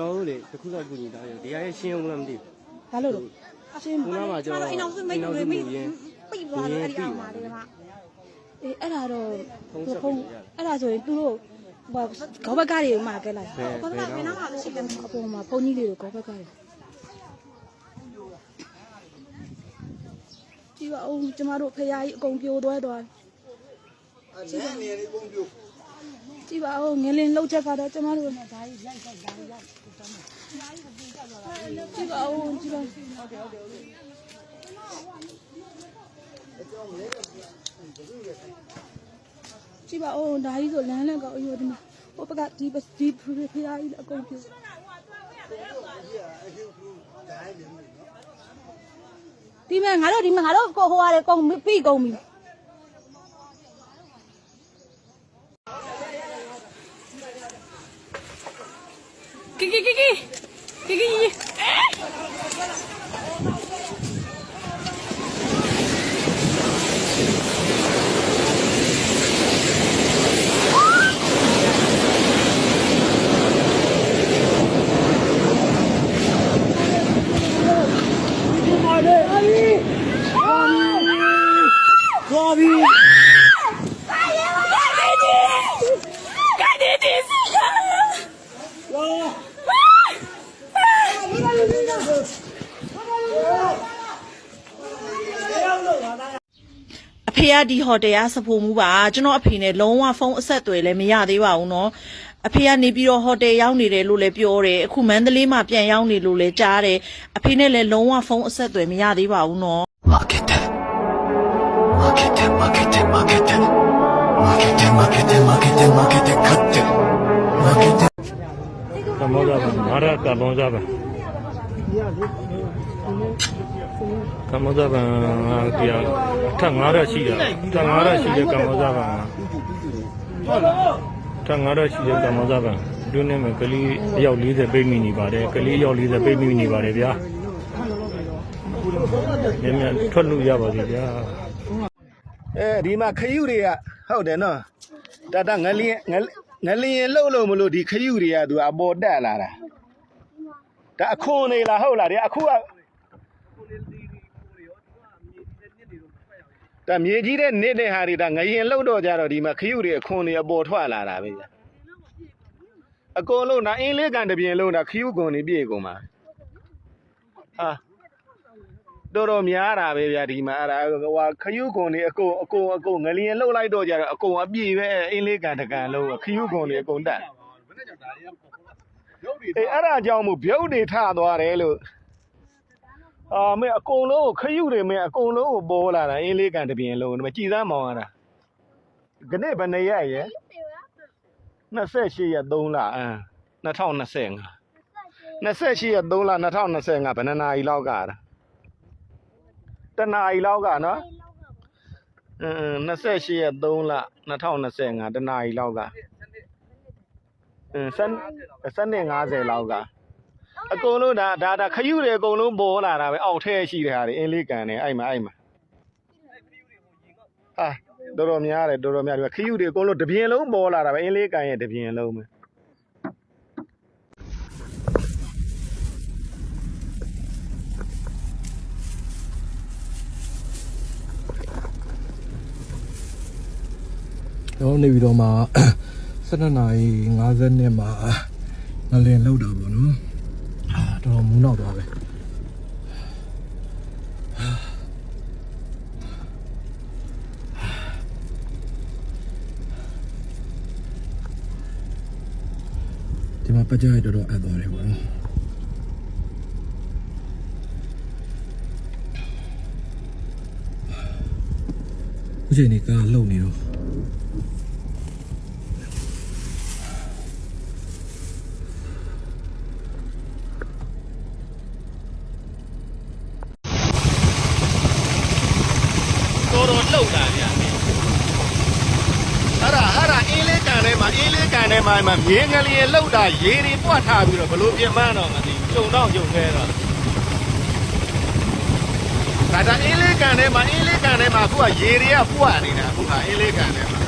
ရောကျွန်တော်တို့လေတစ်ခုတော့ကူညီတာရဒီကရဲ့ရှင်းအောင်လားမသိဘာလို့လဲအရှင်ဘူးခုနကကျွန်တော်အိမ်အောင်စုမိတ်တွေမိတ်ပိတ်သွားလို့အဲ့ဒီအောင်ပါလေမအေးအဲ့ဒါတော့ဖုန်းသူဆက်ဖုန်းပြီးရတယ်အဲ့ဒါဆိုရင်သူတို့ဟိုခေါဘက်ကားတွေမှာကဲလိုက်ဘယ်ဘာဘမှယ်မတော့နာမှမရှိတယ်အပေါ်မှာဖုန်းကြီးတွေကိုခေါဘက်ကားတွေကြည့်ပါဦးကျမတို့ဖရာကြီးအကုန်ပြိုသွားသွားအဲ့ဒါနေနေပုံပြို ကြည့်ပါဦးငလင်းလှုပ်ချက်ကတော့ကျမတို့ကြည့်ပါဦးကြည့်ပါကြည့်ပါဦးဒါကြီးဆိုလမ်းလည်းကောက်ရိုးဒီမှာဟိုဘက်ကဒီဒီဖရာကြီးအကုန်ပြိုဒီမဲ့ငါတို့ဒီမှာငါတို့ကိုဟိုရတယ်ကုန်ပြီကုန်ပြီ Kiki, kiki! Kiki! Eh! ဒီဟိုတယ်ကစဖို့မှုပါကျွန်တော်အဖေနဲ့လုံးဝဖုန်းအဆက်အသွယ်လည်းမရသေးပါဘူးနော်အဖေကနေပြီးတော့ဟိုတယ်ရောက်နေတယ်လို့လည်းပြောတယ်အခုမန္တလေးမှာပြန်ရောက်နေလို့လည်းကြားတယ်အဖေနဲ့လည်းလုံးဝဖုန်းအဆက်အသွယ်မရသေးပါဘူးနော် Market Market Market Market Market Market Market Market Cut Market ကမောဇာဘာမာရကမောဇာဘာ ကမောဇာဗံကပြထပ်9ရက်ရှိတာထပ်9ရက်ရှိတဲ့ကမောဇာဗံထပ်9ရက်ရှိတဲ့ကမောဇာဗံဒုနဲ့မကလေးအယောက်40ပိတ်မိနေပါတယ်ကလေးအယောက်40ပိတ်မိနေပါတယ်ဗျာမြင်မြန်ထွက်လို့ရပါသေးဗျာအဲဒီမှာခရုတွေကဟုတ်တယ်နော်တတငလျင်ငလငလျင်လှုပ်လို့မလို့ဒီခရုတွေကသူအပေါ်တက်လာတာဒါအခွန်နေလားဟုတ်လားဒီအခုက ဒါမြေကြီးတဲ့နေတဲ့ဟာတွေဒါငရင်လှုပ်တော့ကြတော့ဒီမှာခရုတွေအခွန်တွေအပေါ်ထွက်လာတာပဲဗျအကုန်လုံးဒါအင်းလေးကန်တစ်ပြင်လုံးဒါခရုကွန်တွေပြည့်ကုန်ပါဟာတော်တော်များတာပဲဗျာဒီမှာအဲ့ဒါဟိုဟာခရုကွန်တွေအကုန်အကုန်အကုန်ငလျင်လှုပ်လိုက်တော့ကြတော့အကုန်အပြည့်ပဲအင်းလေးကန်တစ်ကန်လုံးခရုကွန်တွေအကုန်တက်အေးအဲ့ဒါကြောင့်မို့ပြုတ်တွေထသွားတယ်လို့ အာမေအကုန်လုံးကိုခရုတွေမေအကုန်လုံးကိုပေါ်လာတာအင်းလေးကန်တစ်ပြင်လုံးဒီမှာကြည်သားမောင်ရတာခနေ့ဘယ်နှစ်ရက်ရဲ့28ရက်3လအမ်2025 28ရက်3လ2025ဘယ်နှစ်နာရီလောက်ကတာတနာရီလောက်ကနော်အင်း28ရက်3လ2025တနာရီလောက်ကအင်းစစနေ50လောက်က အကုန်လုံးဒါဒါဒါခရုတွေအကုန်လုံးပေါ်လာတာပဲအောက်ထဲရှိတဲ့ဟာတွေအင်းလေးကန်နေအဲ့မှာအဲ့မှာဟာတော်တော်များတယ်တော်တော်များတယ်ခရုတွေအကုန်လုံးတပြင်းလုံးပေါ်လာတာပဲအင်းလေးကန်ရဲ့တပြင်းလုံးပဲတော့နေပြီးတော့မှ12နာရီ50နှစ်မှာငလင်လောက်တာပေါ့နော်အာ တော်တော်မူးနောက်သွားပဲဒီမှာပတ်ကြရတော်တော်အပ်သွားတယ်ပေါ့နော်ဦးချိန်နေကလှုပ်နေတော့ တော်တော် လှုပ်တာဗျာအဲ့ဒါအဲ့ဒါအင်းလေးကန်ထဲမှာအင်းလေးကန်ထဲမှာမှမြင်းကလေးလှုပ်တာရေတွေပွက်ထားပြီးတော့ဘလို့ပြင်မတော့မသိဘူးကြုံတော့ကြုံခဲတော့ဒါဒါအင်းလေးကန်ထဲမှာအင်းလေးကန်ထဲမှာအခုကရေတွေကပွက်နေတာအခုကအင်းလေးကန်ထဲမှာ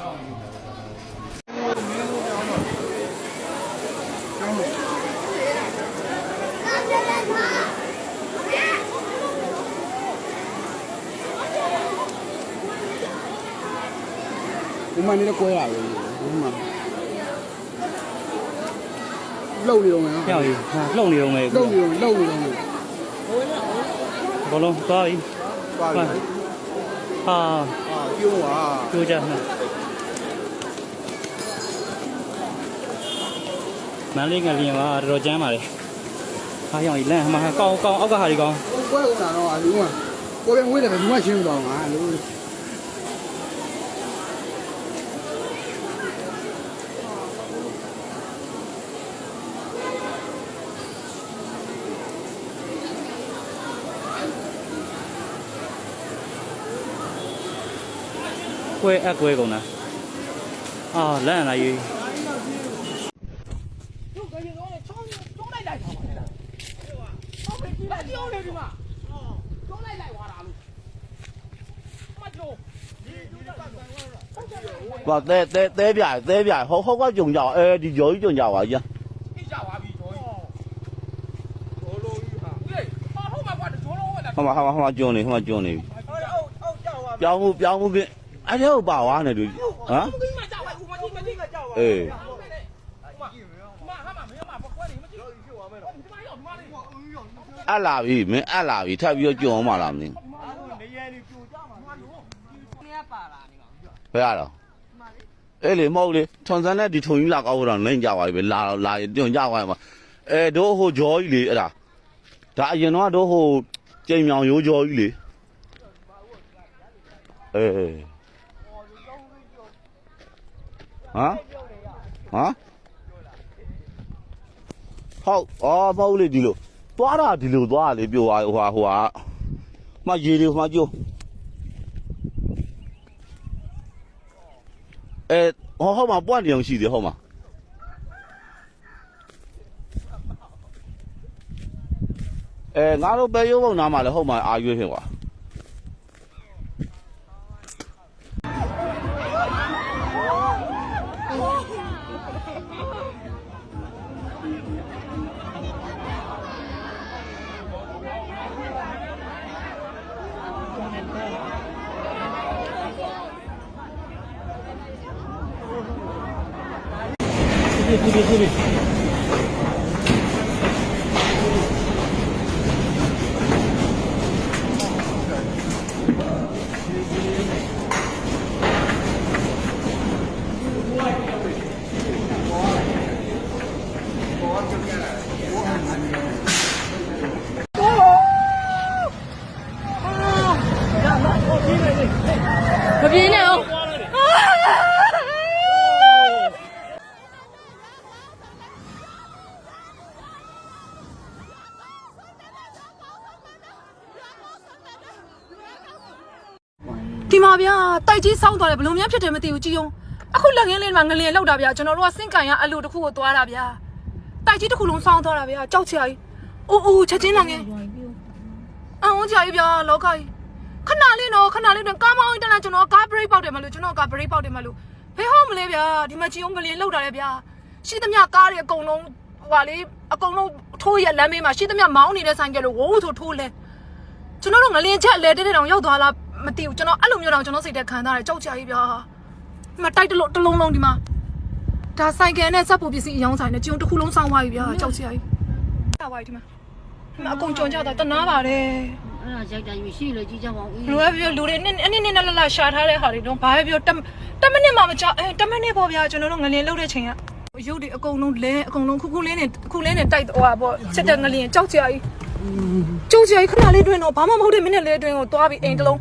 ဒီမှာနေတော့ကွဲရပဲဒီမှာလှုပ်နေတော့မယ်နော်ပြောင်းကြီးဟာလှုပ်နေတော့မယ်လှုပ်နေတော့လှုပ်နေတော့ မယ်ဘောလုံးသွားပြီပါပြီဟာအာပြုံးပါကြိုးကြမှာမန်လေးငလျင်ကတော်တော်ကျမ်းပါလေဟာရောင်ကြီးလန့်မှာကောင်းကောင်းအောက်ကဟာကြီးကောင်းကွဲကုန်တာတော့လူကကိုယ်ပဲဝေးတယ်ပဲလူကရှင်းမတော့ငါလူကွဲအကွဲကုန်တာအာလန့်လာ ကျောင်းနေဒီမှာကျောင်းလိုက်လိုက်ွားတာလို့မကျော်ကွာတဲတဲတဲပြတဲပြဟောဟောကကြုံကြအဲဒီကြော်ကြီးကြုံကြပါကြီးအိကြပါပြီကြော်ကြီးကြော်လုံးကြီးဟာဟေးဟာဟောမှာကွာကြော်လုံးဟောလာဟောမှာဟောမှာဟောမှာကြုံနေဟောမှာကြုံနေပြီပြောင်းမှုပြောင်းမှုပြင်အဲ့ဒါကိုပါွားနေတူဟမ်အေး အလာပြီမင်းအလာပြီထပ်ပြီးတော့ကြော်အောင်မလားမင်းဘယ်ရတော့အဲ့လေမဟုတ်လေထွန်စန်းနဲ့ဒီထုံကြီးလာကောက်တော့နိုင်ကြပါပြီပဲလာလာတွန်ကြပါမှာအဲတို့ဟိုဂျော်ကြီးလေအဲ့ဒါဒါအရင်တော့တို့ဟိုကြိမ်မြောင်ရိုးဂျော်ကြီးလေအေးဟမ်ဟမ် ဟုတ်အော်မဟုတ်လေဒီလိုသွားတာဒီလိုသွားလေပြောသွားဟိုဟာဟိုဟာမရေတွေဟိုမှာကျိုးအဲဟောဟောမှာပွန့်တယ်အောင်ရှိတယ်ဟောမှာအဲငါတို့ပဲရုံးပုံနားမှာလည်းဟုတ်မှာအာရွေးဖြစ်ကွာ မပြေးနဲ့အောင် ဗျာတိုက်ကြီးစောင်းသွားတယ်ဘယ်လိုများဖြစ်တယ်မသိဘူးကြည်ုံအခုလက်ငင်းလေးမှာငလျင်လောက်တာဗျာကျွန်တော်တို့ကစင့်ကန်ရအလူတစ်ခုကိုသွားတာဗျာတိုက်ကြီးတစ်ခုလုံးစောင်းသွားတာဗျာကြောက်ချရာကြီးအိုးအိုးချက်ချင်းလက်ငင်းအော်ကြာကြီးဗျာလောကကြီးခဏလေးတော့ခဏလေးတော့ကားမောင်းတန်းကျွန်တော်ကားဘရိတ်ပေါက်တယ်မလို့ကျွန်တော်ကားဘရိတ်ပေါက်တယ်မလို့ဘယ်ဟုတ်မလဲဗျာဒီမှာကြည်ုံငလျင်လောက်တာလေဗျာရှိသမျှကားတွေအကုန်လုံးဟိုပါလေအကုန်လုံးထိုးရလမ်းမေးမှာရှိသမျှမောင်းနေတဲ့ဆိုင်ကလို့ဝိုးဆိုထိုးလဲကျွန်တော်တို့ငလင်ချက်အလဲတဲတဲတောင်ရောက်သွားလား မသိဘူးကျွန်တော်အဲ့လိုမျိုးတောင်ကျွန်တော်စိတ်ထဲခံစားရတယ်ကြောက်ကြကြီးဗျာဒီမှာတိုက်တလို့တစ်လုံးလုံးဒီမှာဒါဆိုင်ကယ်နဲ့စက်ဖို့ပစ္စည်းအယောင်းဆိုင်နဲ့ကျုံတစ်ခုလုံးစောင်းသွားပြီဗျာကြောက်ကြကြီးတာပါဒီမှာဒီမှာအကုန်ကြုံကြတာတနာပါတယ်အဲ့ဒါရိုက်တာယူရှိလို့ကြီးကြပါဦးလူပဲပြောလူတွေနည်းနည်းနည်းနည်းလလရှာထားတဲ့ဟာတွေတော့ဘာပဲပြောတတမနစ်မှမကြောက်အဲတမနစ်ပေါ့ဗျာကျွန်တော်တို့ငလင်လှုပ်တဲ့ချိန်ကရုပ်တွေအကုန်လုံးလဲအကုန်လုံးခုခုလေးနဲ့ခုလေးနဲ့တိုက်ဟိုဟာပေါ့ချက်တဲ့ငလင်ကြောက်ကြကြီးကြောက်ကြကြီးခဏလေးတွင်တော့ဘာမှမဟုတ်တဲ့မိနစ်လေးတွင်ကိုသွားပြီးအိမ်တလုံး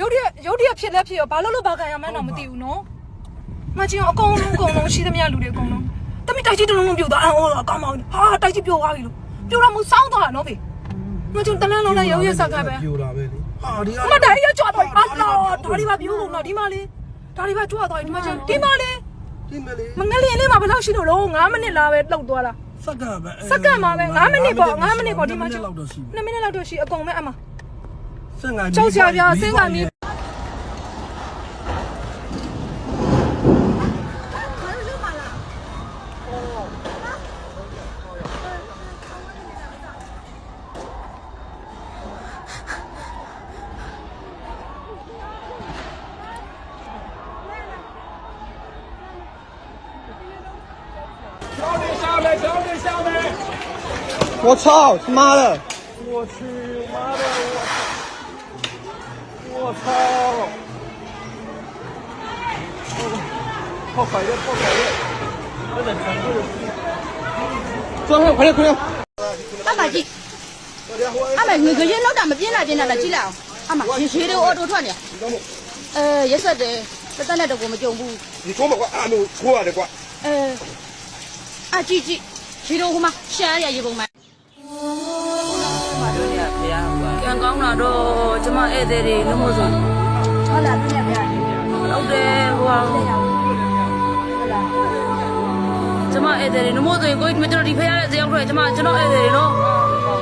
ရုတ်တရက်ရုတ်တရက်ဖြစ်လဲဖြစ်ရောဘာလို့လို့ဘာခံရမှန်းတော့မသိဘူးနော်မချင်းအကုန်လုံးအကုန်လုံးရှိသမျှလူတွေအကုန်လုံးတမိတိုက်ကြီးတစ်လုံးလုံးပြုတ်သွားအော်အကောင်မောင်းဟာတိုက်ကြီးပြုတ်သွားပြီလို့ပြုတ်တော့မစောင်းသွားတာနော်ဖေမကျုံတလန်းလုံးနဲ့ရုံရက်ဆက်ကပဲပြိုလာပဲလေဟာဒီကအမဒါရီရကြွသွားပြီအာနော်ဒါရီပါပြုတ်ကုန်တော့ဒီမလေးဒါရီပါကြွသွားပြီဒီမကျုံဒီမလေးဒီမလေးမငလျင်လေးမှာဘယ်လောက်ရှိလို့လုံး9မိနစ်လာပဲလှုပ်သွားတာစက္ကန့်ပဲစက္ကန့်မှာပဲ9မိနစ်ပေါ့9မိနစ်ပေါ့ဒီမှာကျုံလောက်တော့ရှိပြီ2မိနစ်လောက်တော့ရှိအကုန်ပဲအမ 周小彪，这个你。我操！他妈的！我去！妈的！我。我操！快点，快点！我在。快点，快点！阿妈进。阿妈，你可以老干部进来，进来，进来。阿妈，你谁？我多穿了。呃，也是的，我们舅。你，出来的过。呃，阿姐姐，谁的我吗？谁也一买。 င်းတာတော့ကျမဧည့်သည်တွေနှမို့ဆိုဟုတ်လားပြည့်ပြည့်ဟုတ်တယ်ဟိုဟာကျမဧည့်သည်တွေနှမို့ဆိုရင်ကိုကြီးကျွန်တော်ဒီဖရရဲ့ဇေယောက်တွေကျမကျွန်တော်ဧည့်သည်တွေနော်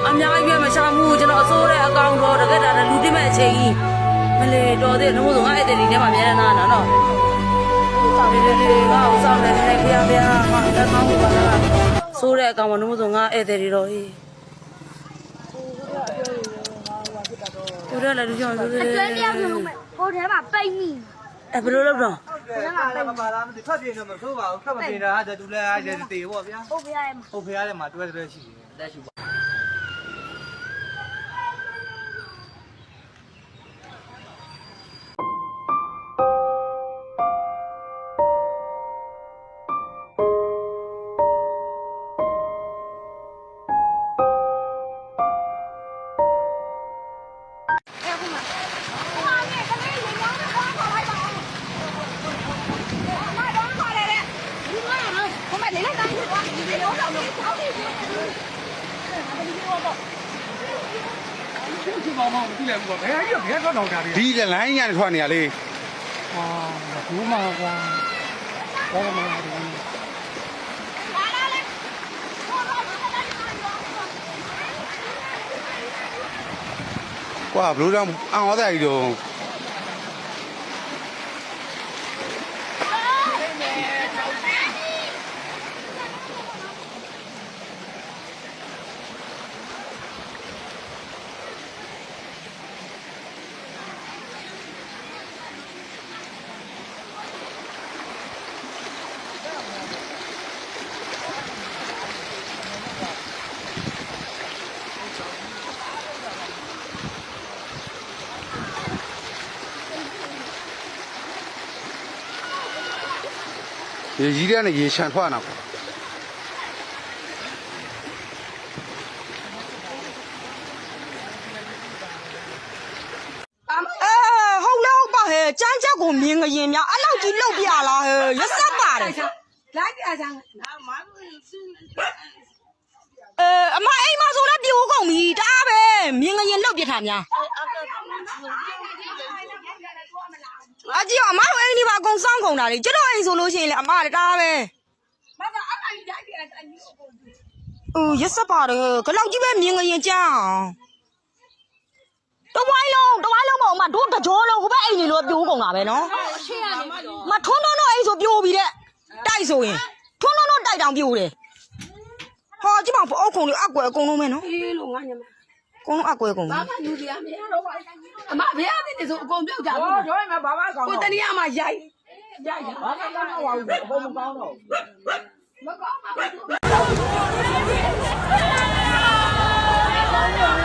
အများကြီးပဲမချမှုကျွန်တော်အစိုးတဲ့အကောင်တော့တကက်တာလူတိမဲ့အချိန်ကြီးမလေတော်သေးနှမို့ဆိုငါဧည့်သည်တွေထဲမှာများနေတာနော်ဒီဒီဒီငါ့ကိုစောင့်နေတယ်ဖရဖရငါလက်ကောင်းကိုပါလားစိုးတဲ့အကောင်မနှမို့ဆိုငါဧည့်သည်တွေတော့ဟေး သူတို့လည်းလူကြောင်သူတို့အတွဲတရားပြုံးမယ်ဟိုထဲမှာပိတ်မိအဲဘယ်လိုလုပ်တော့ဟိုထဲမှာပိတ်မိပါလားမသိဖတ်ပြနေမှာသို့ပါဘူးဖတ်မပြတာဟာတူလဲအားတယ်တေပေါ့ဗျာဟုတ်ပြရဲမှာဟုတ်ဖရားထဲမှာတွဲတွဲရှိတယ်လက်ရှိပါ ဒီလိုင်းညာထွက်နေရလေဘူးမှာကွာဘာမှမလုပ်ဘူးကွာဘလို့တော့အံ့ဩတာကြီးတော့ ရေကြီးတဲ့နဲ့ရေချန်ထွက်နေတာကွာအဲဟုတ်လဲဟုတ်ပါဟဲ့ကျန်းချက်ကိုမြင်ငရင်များအဲ့လောက်ကြီးလှုပ်ပြလားဟဲ့ရစက်ပါတယ်လိုက်ပြကြမ်းအဲအမအိမ်မဆိုလည်းပြိုးကုန်ပြီဒါပဲမြင်ငရင်လှုပ်ပြထားများ အကြီးအမတို့အိမ်ဒီပါအကုန်စောင်းကုန်တာလေကျွတ်တော့အိမ်ဆိုလို့ရှိရင်လေအမကဒါပဲအူရစက်ပါတယ်ဟဲ့ခလောက်ကြီးပဲမြင်ငရင်ကြမ်းအောင်တဝိုင်းလုံးတဝိုင်းလုံးမအောင်မတို့တကြောလုံးဟိုဘက်အိမ်ကြီးလို့ပြိုးကုန်တာပဲနော်မထွန်းထွန်းတော့အိမ်ဆိုပြိုးပြီတဲ့တိုက်ဆိုရင်ထွန်းထွန်းတော့တိုက်တောင်ပြိုးတယ်ဟောကြည့်မအုတ်ခုံလေးအကွယ်အကုန်လုံးပဲနော်အေးလို့ငါညမအ ကုန်လုံးအကွယ်အကုန်လုံးလူတွေအမေတော့အမဘယ်ရသည်လဲဆိုအကုန်ပြုတ်ကြဘူးတို့ရင်မဘာမှကောင်းကိုတနည်းမှရိုက်ဘာမှမကောင်းတော့ဘူးဘုံမကောင်းတော့မကောင်းပါဘူး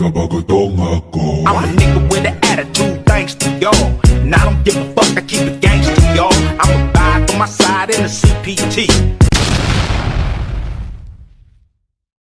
Kapag utong ako